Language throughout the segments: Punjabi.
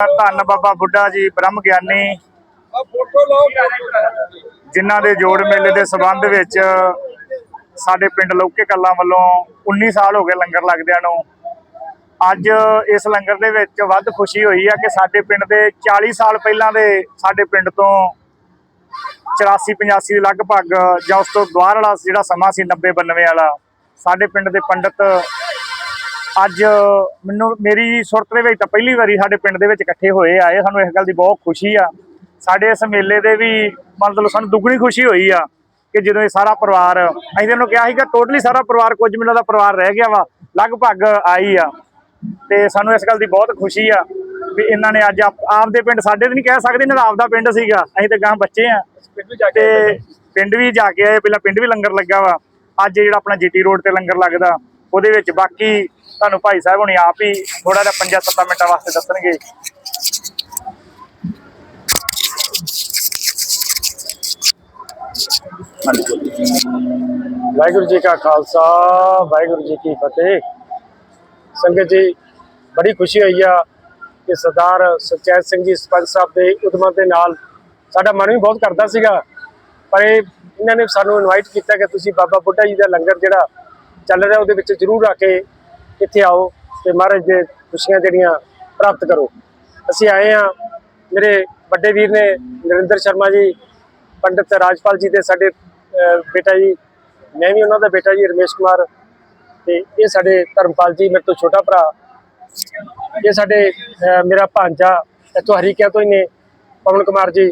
ਧੰਨ ਬਾਬਾ ਬੁੱਢਾ ਜੀ, ਬ੍ਰਹਮ ਗਿਆਨੀ। ਜਿਨ੍ਹਾਂ ਦੇ ਜੋੜ ਮੇਲੇ ਦੇ ਸਬੰਧ ਵਿੱਚ ਸਾਡੇ ਪਿੰਡ ਲੋਕੇ ਕੱਲਾ ਵੱਲੋਂ 19 ਸਾਲ ਹੋ ਗਏ ਲੰਗਰ ਲੱਗਦਿਆਂ ਨੂੰ। ਅੱਜ ਇਸ ਲੰਗਰ ਦੇ ਵਿੱਚ ਵੱਧ ਖੁਸ਼ੀ ਹੋਈ ਆ ਕਿ ਸਾਡੇ ਪਿੰਡ ਦੇ 40 ਸਾਲ ਪਹਿਲਾਂ ਦੇ ਸਾਡੇ ਪਿੰਡ ਤੋਂ 84 85 ਦੇ ਲਗਭਗ ਜਾਂ ਉਸ ਤੋਂ ਬਾਹਰ ਵਾਲਾ ਜਿਹੜਾ ਸਮਾਂ ਸੀ 90 92 ਵਾਲਾ, ਸਾਡੇ ਪਿੰਡ ਦੇ ਪੰਡਤ ਅੱਜ ਮੈਨੂੰ ਮੇਰੀ ਸੁਰਤ ਦੇ ਵਿੱਚ ਤਾਂ ਪਹਿਲੀ ਵਾਰੀ ਸਾਡੇ ਪਿੰਡ ਦੇ ਵਿੱਚ ਇਕੱਠੇ ਹੋਏ ਆਏ ਸਾਨੂੰ ਇਸ ਗੱਲ ਦੀ ਬਹੁਤ ਖੁਸ਼ੀ ਆ। ਸਾਡੇ ਇਸ ਮੇਲੇ ਦੇ ਵੀ ਮਤਲਬ ਸਾਨੂੰ ਦੁੱਗਣੀ ਖੁਸ਼ੀ ਹੋਈ ਆ ਕਿ ਜਦੋਂ ਇਹ ਸਾਰਾ ਪਰਿਵਾਰ ਅਸੀਂ ਤਾਂ ਇਹਨੂੰ ਕਿਹਾ ਸੀਗਾ ਟੋਟਲੀ ਸਾਰਾ ਪਰਿਵਾਰ ਕੁਝ ਮਿੰਟਾਂ ਦਾ ਪਰਿਵਾਰ ਰਹਿ ਗਿਆ ਵਾ ਲਗਭਗ ਆਈ ਆ। ਤੇ ਸਾਨੂੰ ਇਸ ਗੱਲ ਦੀ ਬਹੁਤ ਖੁਸ਼ੀ ਆ ਵੀ ਇਹਨਾਂ ਨੇ ਅੱਜ ਆਪ- ਆਪਦੇ ਪਿੰਡ ਸਾਡੇ ਤੇ ਨਹੀਂ ਕਹਿ ਸਕਦੇ ਇਹਨਾਂ ਦਾ ਆਪਦਾ ਪਿੰਡ ਸੀਗਾ ਅਸੀਂ ਤਾਂ ਗਾਂ ਬੱਚੇ ਆ। ਤੇ ਪਿੰਡ ਵੀ ਜਾ ਕੇ ਆਏ ਪਹਿਲਾਂ ਪਿੰਡ ਵੀ ਲੰਗਰ ਲੱਗਾ ਵਾ। ਅੱਜ ਜਿਹੜਾ ਆਪਣਾ ਜੀਟੀ ਰੋਡ ਤੇ ਲੰਗਰ ਲੱਗਦਾ ਉਹਦੇ ਵਿੱਚ ਬਾਕੀ ਤੁਹਾਨੂੰ ਭਾਈ ਸਾਹਿਬ ਹੁਣੀ ਆਪ ਹੀ ਥੋੜਾ ਜਿਹਾ 5-7 ਮਿੰਟਾਂ ਵਾਸਤੇ ਦੱਸਣਗੇ। ਵਾਹਿਗੁਰੂ ਜੀ ਕਾ ਖਾਲਸਾ, ਵਾਹਿਗੁਰੂ ਜੀ ਕੀ ਫਤਿਹ। ਸੰਗਤ ਜੀ, ਬੜੀ ਖੁਸ਼ੀ ਹੋਈ ਆ ਕਿ ਸਰਦਾਰ ਸੁਖਚੈਨ ਸਿੰਘ ਜੀ ਸਰਪੰਚ ਸਾਹਿਬ ਦੇ ਉਦਮਾਂ ਦੇ ਨਾਲ ਸਾਡਾ ਮਨ ਵੀ ਬਹੁਤ ਕਰਦਾ ਸੀਗਾ। ਪਰ ਇਹਨਾਂ ਨੇ ਸਾਨੂੰ ਇਨਵਾਈਟ ਕੀਤਾ ਕਿ ਤੁਸੀਂ ਬਾਬਾ ਬੁੱਢਾ ਜੀ ਦਾ ਲੰਗਰ ਜਿਹੜਾ ਚੱਲ ਰਿਹਾ, ਉਹਦੇ ਵਿੱਚ ਜ਼ਰੂਰ ਆ ਕੇ ਇੱਥੇ ਆਓ ਤੇ ਮਹਾਰਾਜ ਦੇ ਖੁਸ਼ੀਆਂ ਜਿਹੜੀਆਂ ਪ੍ਰਾਪਤ ਕਰੋ। ਅਸੀਂ ਆਏ ਆ ਮੇਰੇ ਵੱਡੇ ਵੀਰ ਨੇ ਨਰਿੰਦਰ ਸ਼ਰਮਾ ਜੀ, ਪੰਡਿਤ ਰਾਜਪਾਲ ਜੀ ਦੇ ਸਾਡੇ ਬੇਟਾ ਜੀ, ਮੈਂ ਵੀ ਉਹਨਾਂ ਦਾ ਬੇਟਾ ਜੀ, ਰਮੇਸ਼ ਕੁਮਾਰ ਤੇ ਇਹ ਸਾਡੇ ਧਰਮਪਾਲ ਜੀ, ਮੇਰੇ ਤੋਂ ਛੋਟਾ ਭਰਾ। ਇਹ ਸਾਡੇ ਮੇਰਾ ਭਾਂਜਾ ਇੱਥੋਂ ਹਰੀਕਿਆਂ ਤੋਂ ਹੀ ਨੇ, ਪਵਨ ਕੁਮਾਰ ਜੀ।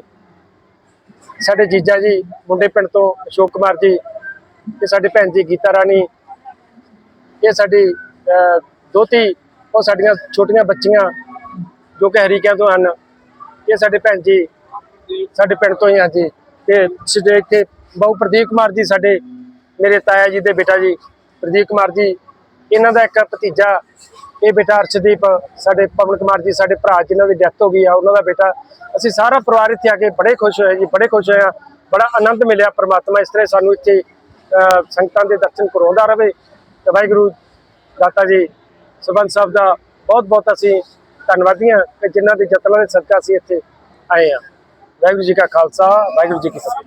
ਸਾਡੇ ਜੀਜਾ ਜੀ, ਮੁੰਡੇ ਪਿੰਡ ਤੋਂ ਅਸ਼ੋਕ ਕੁਮਾਰ ਜੀ। ਤੇ ਸਾਡੇ ਭੈਣ ਜੀ, ਗੀਤਾ ਰਾਣੀ ਇਹ ਸਾਡੀ ਦੋਤੀ ਉਹ ਸਾਡੀਆਂ ਛੋਟੀਆਂ ਬੱਚੀਆਂ ਜੋ ਕਿ ਹਰੀਕਿਆਂ ਤੋਂ ਹਨ, ਇਹ ਸਾਡੇ ਭੈਣ ਜੀ, ਸਾਡੇ ਪਿੰਡ ਤੋਂ ਹੀ ਆ ਜੀ। ਤੇ ਸਾਡੇ ਇੱਥੇ ਬਾਊ ਪ੍ਰਦੀਪ ਕੁਮਾਰ ਜੀ ਸਾਡੇ, ਮੇਰੇ ਤਾਇਆ ਜੀ ਦੇ ਬੇਟਾ ਜੀ, ਪ੍ਰਦੀਪ ਕੁਮਾਰ ਜੀ, ਇਹਨਾਂ ਦਾ ਇੱਕ ਭਤੀਜਾ, ਇਹ ਬੇਟਾ ਅਰਸ਼ਦੀਪ, ਸਾਡੇ ਪਵਨ ਕੁਮਾਰ ਜੀ, ਸਾਡੇ ਭਰਾ ਜਿਨ੍ਹਾਂ ਦੀ ਡੈਥ ਹੋ ਗਈ ਆ, ਉਹਨਾਂ ਦਾ ਬੇਟਾ। ਅਸੀਂ ਸਾਰਾ ਪਰਿਵਾਰ ਇੱਥੇ ਆ ਕੇ ਬੜੇ ਖੁਸ਼ ਹੋਏ ਜੀ, ਬੜੇ ਖੁਸ਼ ਹੋਏ ਆ। ਬੜਾ ਆਨੰਦ ਮਿਲਿਆ ਪਰਮਾਤਮਾ ਇਸ ਤਰ੍ਹਾਂ ਸਾਨੂੰ ਇੱਥੇ ਸੰਗਤਾਂ ਦੇ ਦਰਸ਼ਨ ਕਰਾਉਂਦਾ ਰਹੇ। ਤੇ ਵਾਹਿਗੁਰੂ ਦਾਤਾ ਜੀ ਸਰਪੰਚ ਸਾਹਿਬ ਦਾ ਬਹੁਤ ਬਹੁਤ ਅਸੀਂ ਧੰਨਵਾਦੀ ਹਾਂ ਕਿ ਜਿਨ੍ਹਾਂ ਦੇ ਯਤਨਾਂ ਦੇ ਸਦਕਾ ਅਸੀਂ ਇੱਥੇ ਆਏ ਹਾਂ। ਵਾਹਿਗੁਰੂ ਜੀ ਕਾ ਖਾਲਸਾ, ਵਾਹਿਗੁਰੂ ਜੀ ਕੀ ਫਤਿਹ।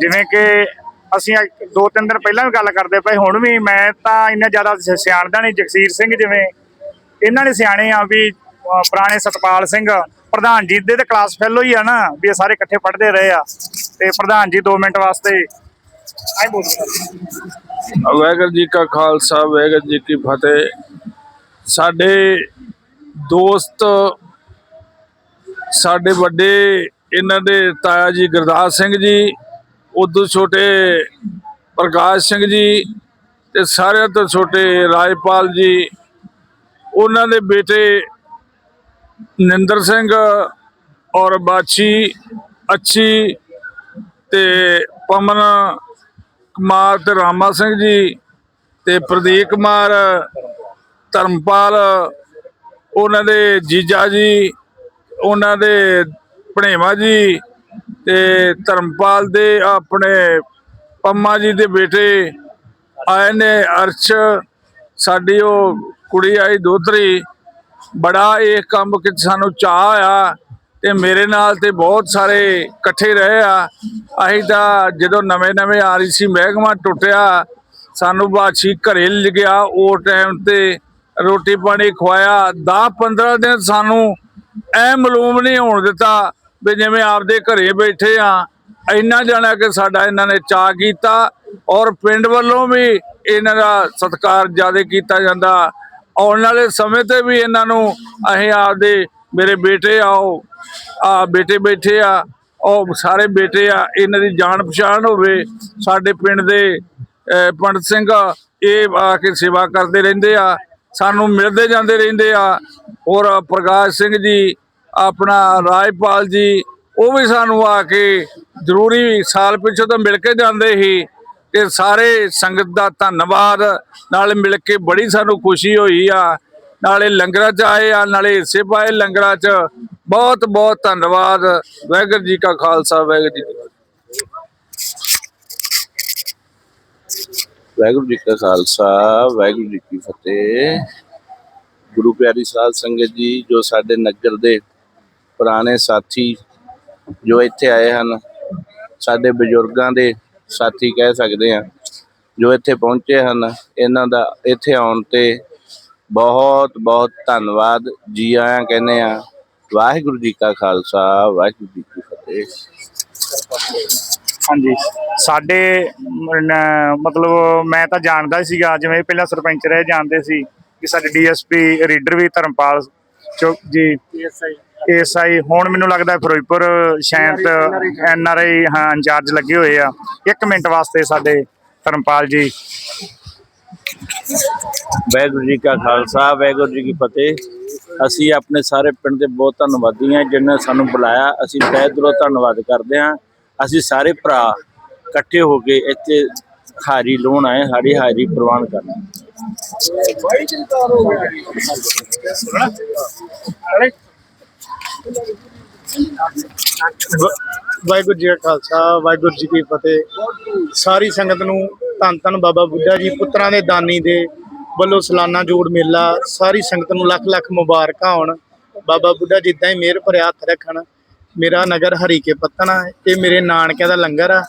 ਜਿਵੇਂ ਕਿ ਅਸੀਂ ਦੋ ਤਿੰਨ ਦਿਨ ਪਹਿਲਾਂ ਵੀ ਗੱਲ ਕਰਦੇ ਪਏ, ਹੁਣ ਵੀ ਮੈਂ ਤਾਂ ਇੰਨਾ ਜ਼ਿਆਦਾ ਸਿਆਣਦਾ ਨਹੀਂ, ਜਗਸੀਰ ਸਿੰਘ ਜਿਵੇਂ। ਇਹਨਾਂ ਨੇ ਸਿਆਣੇ ਆ ਵੀ ਪੁਰਾਣੇ ਸਤਪਾਲ ਸਿੰਘ, ਪ੍ਰਧਾਨ ਜੀ ਦੇ ਤੇ ਕਲਾਸ ਫੈਲੋ ਹੀ ਆ ਨਾ, ਵੀ ਇਹ ਸਾਰੇ ਇਕੱਠੇ ਪੜ੍ਹਦੇ ਰਹੇ ਆ। ਤੇ ਪ੍ਰਧਾਨ ਜੀ 2 ਮਿੰਟ ਵਾਸਤੇ ਆਈ ਬੋਲ ਵਾਹਿਗੁਰੂ ਜੀ ਕਾ ਖਾਲਸਾ, ਵਾਹਿਗੁਰੂ ਜੀ ਕੀ ਫਤਿਹ। ਸਾਡੇ ਦੋਸਤ, ਸਾਡੇ ਵੱਡੇ ਇਹਨਾਂ ਦੇ ਤਾਇਆ ਜੀ ਗੁਰਦਾਸ ਸਿੰਘ ਜੀ, ਉਦੋਂ ਛੋਟੇ ਪ੍ਰਕਾਸ਼ ਸਿੰਘ ਜੀ ਤੇ ਸਾਰਿਆਂ ਤੋਂ ਛੋਟੇ ਰਾਜਪਾਲ ਜੀ, ਉਹਨਾਂ ਦੇ ਬੇਟੇ ਨਿੰਦਰ ਸਿੰਘ ਔਰ ਬਾਛੀ, ਅੱਛੀ ਤੇ ਪਮਨ ਕੁਮਾਰ ਤੇ ਰਾਮਾ ਸਿੰਘ ਜੀ ਤੇ ਪ੍ਰਦੀਪ ਕੁਮਾਰ, ਧਰਮਪਾਲ, ਉਹਨਾਂ ਦੇ ਜੀਜਾ ਜੀ, ਉਹਨਾਂ ਦੇ ਭਣੇਵਾ ਜੀ ਤੇ ਧਰਮਪਾਲ ਦੇ ਆਪਣੇ ਪੰਮਾ ਜੀ ਦੇ ਬੇਟੇ ਆਏ ਨੇ ਅਰਸ਼, ਸਾਡੀ ਉਹ ਕੁੜੀ ਆਈ ਦੋਤਰੀ ਬੜਾ ਇਹ ਕੰਮ ਕਿ ਸਾਨੂੰ ਚਾਹ ਆ ਤੇ ਮੇਰੇ ਨਾਲ ਤੇ ਬਹੁਤ ਸਾਰੇ ਇਕੱਠੇ ਰਹੇ ਆ। ਅਸੀਂ ਤਾਂ ਜਦੋਂ ਨਵੇਂ ਨਵੇਂ ਆ ਰਹੀ ਮਹਿਕਮਾ ਟੁੱਟਿਆ, ਸਾਨੂੰ ਬਾਛੀ ਘਰੇ ਲੈ ਗਿਆ। ਉਹ ਟਾਈਮ ਤੇ ਰੋਟੀ ਪਾਣੀ ਖਵਾਇਆ। 10 15 ਦਿਨ ਸਾਨੂੰ ਐ ਮਾਲੂਮ ਨਹੀਂ ਹੋਣ ਦਿੱਤਾ ਵੀ ਜਿਵੇਂ ਆਪਦੇ ਘਰੇ ਬੈਠੇ ਆ। ਇੰਨਾ ਜਾਣਾ ਕਿ ਸਾਡਾ ਇਹਨਾਂ ਨੇ ਚਾਅ ਕੀਤਾ ਔਰ ਪਿੰਡ ਵੱਲੋਂ ਵੀ ਇਹਨਾਂ ਦਾ ਸਤਿਕਾਰ ਜ਼ਿਆਦਾ ਕੀਤਾ ਜਾਂਦਾ। ਆਉਣ ਵਾਲੇ ਸਮੇਂ ਤੇ ਵੀ ਇਹਨਾਂ ਨੂੰ ਅਸੀਂ ਆਪਦੇ ਮੇਰੇ ਬੇਟੇ ਆਓ ਆ ਬੇਟੇ ਬੈਠੇ ਆ, ਉਹ ਸਾਰੇ ਬੇਟੇ ਆ, ਇਹਨਾਂ ਦੀ ਜਾਣ ਪਛਾਣ ਹੋਵੇ, ਸਾਡੇ ਪਿੰਡ ਦੇ ਪੰਡਤ ਸਿੰਘ ਇਹ ਆ ਕੇ ਸੇਵਾ ਕਰਦੇ ਰਹਿੰਦੇ ਆ, ਸਾਨੂੰ ਮਿਲਦੇ ਜਾਂਦੇ ਰਹਿੰਦੇ ਆ। ਔਰ ਪ੍ਰਕਾਸ਼ ਸਿੰਘ ਜੀ, ਆਪਣਾ ਰਾਜਪਾਲ ਜੀ, ਉਹ ਵੀ ਸਾਨੂੰ ਆ ਕੇ ਜ਼ਰੂਰੀ ਸਾਲ ਪਿੱਛੋਂ ਤਾਂ ਮਿਲ ਕੇ ਜਾਂਦੇ ਸੀ ਤੇ ਸਾਰੇ ਸੰਗਤ ਦਾ ਧੰਨਵਾਦ, ਨਾਲ ਮਿਲ ਕੇ ਬੜੀ ਸਾਨੂੰ ਖੁਸ਼ੀ ਹੋਈ ਆ। ਨਾਲੇ ਲੰਗਰਾਂ ਚ ਆਏ ਆ, ਨਾਲੇ ਹਿੱਸੇ ਪਾਏ ਲੰਗਰਾਂ ਚ। ਬਹੁਤ ਬਹੁਤ ਧੰਨਵਾਦ। ਵਾਹਿਗੁਰੂ ਜੀ ਕਾ ਖਾਲਸਾ, ਵਾਹਿਗੁਰੂ ਜੀ ਵਾਹਿਗੁਰੂ ਜੀ ਕਾ ਖਾਲਸਾ, ਵਾਹਿਗੁਰੂ ਜੀ ਕੀ ਫਤਿਹ। ਗੁਰੂ ਪਿਆਰੀ ਸਾਧ ਸੰਗਤ ਜੀ, ਜੋ ਸਾਡੇ ਨਗਰ ਦੇ ਪੁਰਾਣੇ ਸਾਥੀ ਜੋ ਇੱਥੇ ਆਏ ਹਨ, ਸਾਡੇ ਬਜ਼ੁਰਗਾਂ ਦੇ ਸਾਥੀ ਕਹਿ ਸਕਦੇ ਆ ਜੋ ਇੱਥੇ ਪਹੁੰਚੇ ਹਨ, ਇਹਨਾਂ ਦਾ ਇੱਥੇ ਆਉਣ ਤੇ ਬਹੁਤ ਬਹੁਤ ਧੰਨਵਾਦ। ਜੀ ਆਇਆਂ ਕਹਿੰਦੇ ਆ, ਵਾਹਿਗੁਰੂ ਜੀ ਕਾ ਖਾਲਸਾ, ਵਾਹਿਗੁਰੂ ਜੀ ਕੀ ਫਤਿਹ। ਹਾਂਜੀ। ਸਾਡੇ ਮਤਲਬ ਮੈਂ ਤਾਂ ਜਾਣਦਾ ਹੀ ਸੀਗਾ, ਜਿਵੇਂ ਪਹਿਲਾਂ ਸਰਪੰਚ ਰਹੇ ਜਾਣਦੇ ਸੀ ਕਿ ਸਾਡੇ ਡੀਐਸਪੀ ਰੀਡਰ ਵੀ ਧਰਮਪਾਲ ਚੁੱਕ ਜੀ ਐਸਆਈ ਹੁਣ ਮੈਨੂੰ ਲੱਗਦਾ ਫਿਰੋਜ਼ਪੁਰ ਸ਼ਾਇਦ ਐਨਆਰਆਈ ਹਾਂ, ਇੰਚਾਰਜ ਲੱਗੇ ਹੋਏ ਆ। ਇੱਕ ਮਿੰਟ ਵਾਸਤੇ ਸਾਡੇ ਧਰਮਪਾਲ ਜੀ। ਵਾਹਿਗੁਰੂ ਜੀ ਕਾ ਖਾਲਸਾ, ਵਾਹਿਗੁਰੂ ਜੀ ਕੀ ਫਤਿਹ। ਅਸੀਂ ਆਪਣੇ ਸਾਰੇ ਪਿੰਡ ਦੇ ਬਹੁਤ ਧੰਨਵਾਦੀ ਹਾਂ ਜਿਨ੍ਹਾਂ ਨੇ ਸਾਨੂੰ ਬੁਲਾਇਆ। ਅਸੀਂ ਤਹਿ ਦਿਲੋਂ ਧੰਨਵਾਦ ਕਰਦੇ ਹਾਂ। ਅਸੀਂ ਸਾਰੇ ਭਰਾ ਇਕੱਠੇ ਹੋ ਕੇ ਇੱਥੇ ਹਾਰੀ ਲਾਉਣ ਆਏ ਸਾਡੀ ਹਾਜ਼ਰੀ ਪ੍ਰਵਾਨ ਕਰਨਾ ਵਾਹਿਗੁਰੂ ਜੀ ਕਾ ਖਾਲਸਾ, ਵਾਹਿਗੁਰੂ ਜੀ ਕੀ ਫਤਿਹ। ਸਾਰੀ ਸੰਗਤ ਨੂੰ ਧੰਨ ਧੰਨ ਬਾਬਾ ਬੁੱਢਾ ਜੀ, ਪੁੱਤਰਾਂ ਦੇ ਦਾਨੀ ਦੇ ਵੱਲੋਂ ਸਾਲਾਨਾ ਜੋੜ ਮੇਲਾ, ਸਾਰੀ ਸੰਗਤ ਨੂੰ ਲੱਖ ਲੱਖ ਮੁਬਾਰਕਾਂ ਹੋਣ। ਬਾਬਾ ਬੁੱਢਾ ਜਿੱਦਾਂ ਹੀ ਮਿਹਰ ਭਰਿਆ ਹੱਥ ਰੱਖਣ। ਮੇਰਾ ਨਗਰ ਹਰੀਕੇ ਪੱਤਨ ਆ ਮੇਰੇ ਨਾਨਕਿਆਂ ਦਾ ਲੰਗਰ ਆ।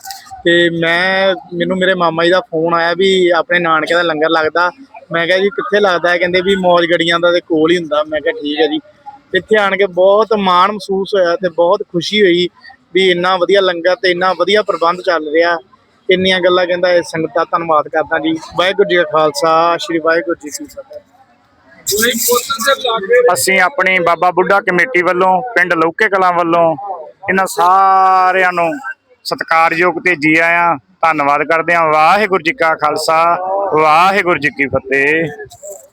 ਤੇ ਮੈਂ, ਮੈਨੂੰ ਮੇਰੇ ਮਾਮਾ ਜੀ ਦਾ ਫੋਨ ਆਇਆ ਵੀ ਆਪਣੇ ਨਾਨਕਿਆਂ ਦਾ ਲੰਗਰ ਲੱਗਦਾ। ਮੈਂ ਕਿਹਾ ਜੀ, ਕਿੱਥੇ ਲੱਗਦਾ ਹੈ? ਕਹਿੰਦੇ ਵੀ ਮੌਜ ਗੜੀਆਂ ਦਾ ਦੇ ਕੋਲ ਹੀ ਹੁੰਦਾ। ਮੈਂ ਕਿਹਾ ਠੀਕ ਹੈ ਜੀ। ਇੱਥੇ ਆਣ ਕੇ ਬਹੁਤ ਮਾਣ ਮਹਿਸੂਸ ਹੋਇਆ ਤੇ ਬਹੁਤ ਖੁਸ਼ੀ ਹੋਈ ਵੀ ਇੰਨਾ ਵਧੀਆ ਲੰਗਰ ਤੇ ਇੰਨਾ ਵਧੀਆ ਪ੍ਰਬੰਧ ਚੱਲ ਰਿਹਾ। ਇੰਨੀਆਂ ਗੱਲਾਂ ਕਹਿੰਦਾ ਇਹ ਸੰਗਤ ਦਾ ਧੰਨਵਾਦ ਕਰਦਾ ਜੀ। ਵਾਹਿਗੁਰੂ ਜੀ ਕਾ ਖਾਲਸਾ, ਸ੍ਰੀ ਵਾਹਿਗੁਰੂ ਜੀ ਕੀ ਫਤਿਹ। ਅਸੀਂ ਆਪਣੀ ਬਾਬਾ ਬੁੱਢਾ ਕਮੇਟੀ ਵੱਲੋਂ, ਪਿੰਡ ਲੌਕੇ ਕਲਾਂ ਵੱਲੋਂ ਇਹਨਾਂ ਸਾਰਿਆਂ ਨੂੰ ਸਤਿਕਾਰਯੋਗ ਤੇ ਜੀ ਆਇਆਂ, ਧੰਨਵਾਦ ਕਰਦੇ ਹਾਂ। ਵਾਹਿਗੁਰੂ ਜੀ ਕਾ ਖਾਲਸਾ, ਵਾਹਿਗੁਰੂ ਜੀ ਕੀ ਫਤਿਹ।